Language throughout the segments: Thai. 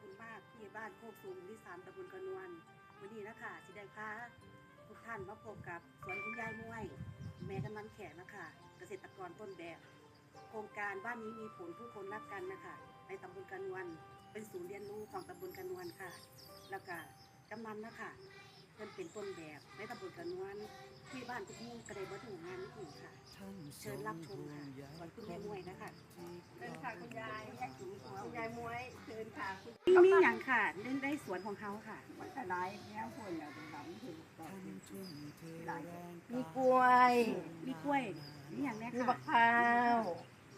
บุญมากที่บ้านโคกสูงที่สามตำบลกระนวลวันนี้นะคะสิได้พาทุกท่านมาพบกับสวนคุณยายมวย แม่กำนันแขกนะคะเกษตรกรต้นแบบ โครงการบ้านนี้มีผลผู้คนรักกันนะคะในตำบลกระนวลเป็นศูนย์เรียนรู้ของตำบลกระนวลค่ะ แล้วก็กำนันนะคะ ตำบลกระนวลที่บ้านทุกหมู่กระไดบ่ถูกงานนี้ถึงค่ะ เชิญรับชมค่ะสวนคุณแม่มวยนะคะเชิญค่ะคุณยายคุณยายมวยเชิญค่ะคุณนี่มีอย่างค่ะเล่นได้สวนของเขาค่ะมันก็ได้แง่คนอย่างเป็นหลังถือต่อได้มีกล้วย มีกล้วยนี่อย่างแรกมีค่ะบักพร้าว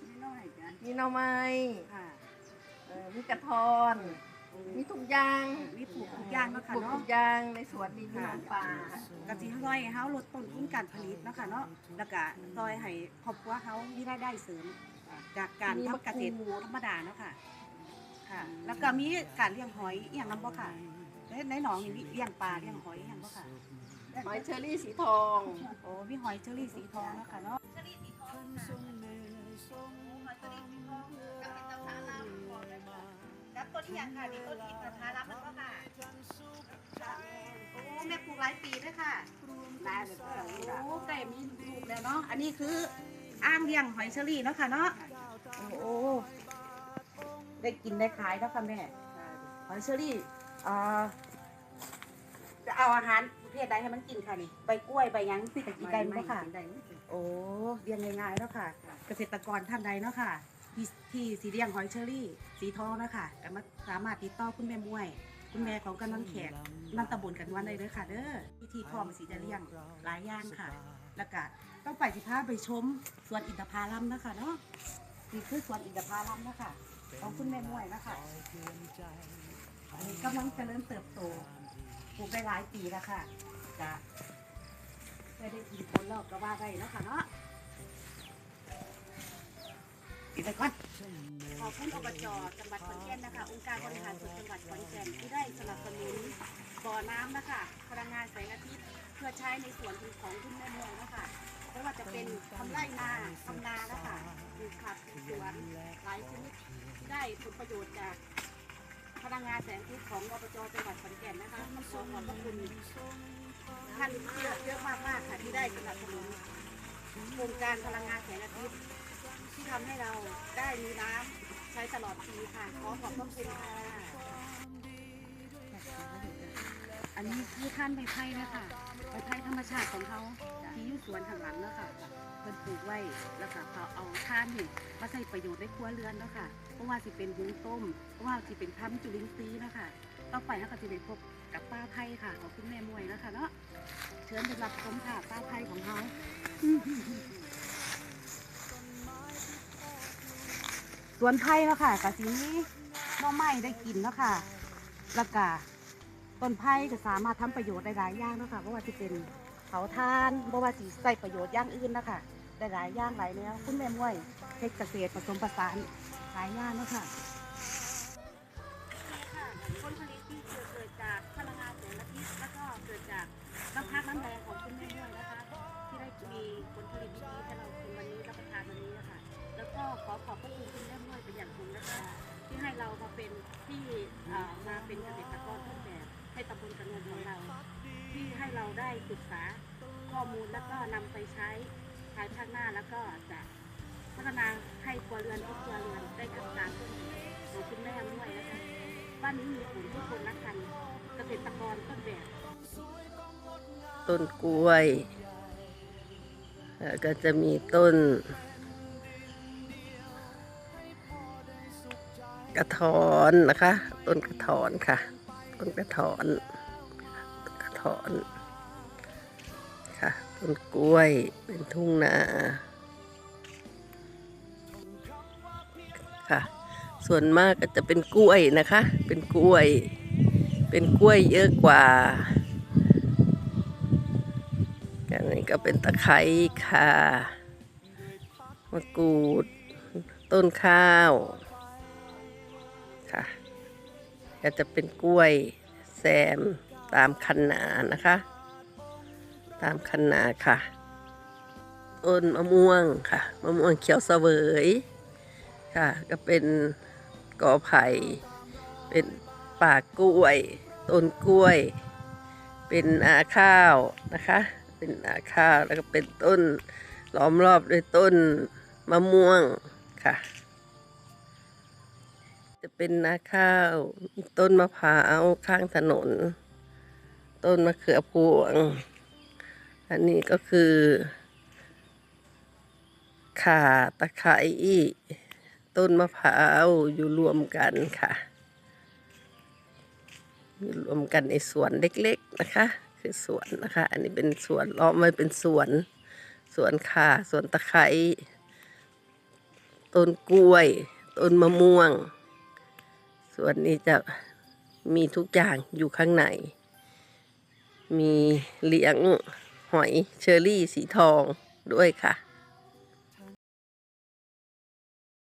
นิดหน่อยจ้ะมีหน่อไม้ค่ะเอ่อมีกระทอน มีทุกอย่างมีปลูกทุกอย่างเนาะปค่ะลูกทุเนาะกอย่างในสวนมีมีน้ำปลากะสิซอยให้เฮาลดต้นทุนการผลิตเนาะค่ะเนาะแล้วก็ซอยให้ครอบครัวเขามีรายได้เสริมจากการทำเกษตรธรรมดาเนาะค่ะค่ะ แล้วก็มีการเลี้ยงหอยอหย่างนั้นบ่ค่ะในในหนองนี่มีเลี้ยงปลาเลี้ยงหอยอหย่างบ่ค่ะหอยเชอรี่สีทอง โอ้มีหอยเชอรี่สีทองเนาะค่ะเนาะ เชอรี่สีทอง ค่ะกับต้นอย่างค่ะนี่ต้นอินทผลัมมันก็ค่ะโอ้แม่ปลูกหลายปีด้วยค่ะได้เลยก็เราโอ้ไก่มีลูกแล้วเนาะอันนี้คืออ้างเลี้ยงหอยเชอรี่เนาะค่ะเนาะโอ้โอ้ได้กินได้ขายแล้วค่ะแม่หอยเชอรี่เอ่อจะเอาอาหารประเภทใดให้มันกินค่ะนี่ใบกล้วยใบหยังสิตะกี้ไก่มั้งค่ะได้โอ้เลี้ยงง่ายๆแล้วค่ะ เกษตรกรท่านใดเนาะค่ะ ที่ที่สีเลี้ยงหอยเชอรี่ สีทองนะคะก็มาสามารถติดต่อคุณแม่มวย คุณแม่ของกันนันแขกนันตะบนกันวันได้เลยค่ะ เด้อวิธีพร้อมสีจะเลี้ยงหลายอย่างค่ะ แล้วก็ต้องไปสิพาไปชมสวนอินทผลัมนะคะเนาะนี่คือสวนอินทผลัมนะคะของคุณแม่มวยนะคะอันนี้กำลังจะเริญเติบโตปลูกได้หลายปีแล้วค่ะจะได้ได้กินผลแล้วก็ว่าได้เนะค่ะเนาะ อีกไปก่อนขอบคุณอบจจังหวัดขอนแก่นนะคะ องค์การบริหารส่วนจังหวัดขอนแก่นที่ได้สนับสนุนบ่อน้ำนะคะพลังงานแสงอาทิตย์เพื่อใช้ในส่วนของคุณแม่เมืองนะคะไม่ว่าจะเป็นทำไร่นาทำนานะคะปลูกผักปลูกสวนหลายชนิดได้ผลประโยชน์จากพลังงานแสงอาทิตย์ของอบจจังหวัดขอนแก่นนะคะขอขอบพระคุณท่านเยอะเยอะมากมากๆค่ะที่ได้สนับสนุนโครงการพลังงานแสงอาทิตย์ ที่ทำให้เราได้มีน้ำใช้ตลอดปีค่ะ ขอขอบพระคุณค่ะอันนี้คือท่านใบไผ่นะคะใบไผ่ธรรมชาติของเขาที่อยู่สวนทางหลังนะคะเพิ่นปลูกไว้แล้วก็เขาเอาท่านนี่มาใช้ประโยชน์ในครัวเรือนเนาะค่ะเพราะว่าสิเป็นหุงต้มเพราะว่าสิเป็นพันธุ์จุลินทรีย์นะคะต่อไปเราก็จะไปพบกับป้าไผ่ค่ะของคุณแม่มวยนะคะเนาะเชิญไปรับชมค่ะป้าไผ่ของเขา สวนไผ่แล้วค่ะกะสีนี้น่อไม้ได้กินแล้วค่ะแล้วก็ต้นไผ่ก็สามารถทำประโยชน์ได้หลายอย่างเนาะค่ะเพราะว่าจะเป็นเผาทานเพราะว่าสิใส่ประโยชน์อย่างอื่นนะคะได้หลายอย่างหลายแนวคุณแม่มวยเทคเกษตรผสมผสานหลายอย่างเนาะค่ะ อ่อมาเป็นเกษตรกรต้นแบบให้ตำบลกันเงินของเรา ที่ให้เราได้ศึกษาข้อมูลแล้วก็นำไปใช้ภายภาคหน้าแล้วก็จะพัฒนาให้ครัวเรือนทุกครัวเรือนได้กับการต้นของคุณแม่ด้วยนะคะบ้านนี้มีผลทุกคนรักกันเกษตรกรต้นแบบ ต้นกล้วย แล้วก็จะมีต้น กระถอนนะคะ ต้นกระถอนค่ะ ต้นกระถอนต้นกระถอนค่ะต้นกล้วยเป็นทุ่งนาค่ะ ส่วนมากก็จะเป็นกล้วยนะคะ เป็นกล้วย เป็นกล้วยเยอะกว่าอันนี้ก็เป็นตะไคร้ค่ะมะกรูด ต้นข้าว ค่ะก็จะเป็นกล้วยแซมตามคันนานะคะ ตามคันนาค่ะ ต้นมะม่วงค่ะ มะม่วงเขียวเสวยค่ะ ก็เป็นกอไผ่ เป็นป่ากล้วย ต้นกล้วย เป็นนาข้าวนะคะ เป็นนาข้าวแล้วก็เป็นต้นล้อมรอบด้วยต้นมะม่วงค่ะ จะเป็นนาข้าวมีต้นมะพร้าวข้างถนน ต้นมะเขือพวง อันนี้ก็คือ ข่าตะไคร้ต้นมะพร้าวอยู่รวมกันค่ะ อยู่รวมกันในสวนเล็กๆนะคะ คือสวนนะคะ อันนี้เป็นสวนล้อมไว้เป็นสวนสวนข่าสวนตะไคร้ต้นกล้วย ต้นมะม่วง ส่วนนี้จะมีทุกอย่างอยู่ข้างใน มีเลี้ยงหอยเชอรี่สีทองด้วยค่ะ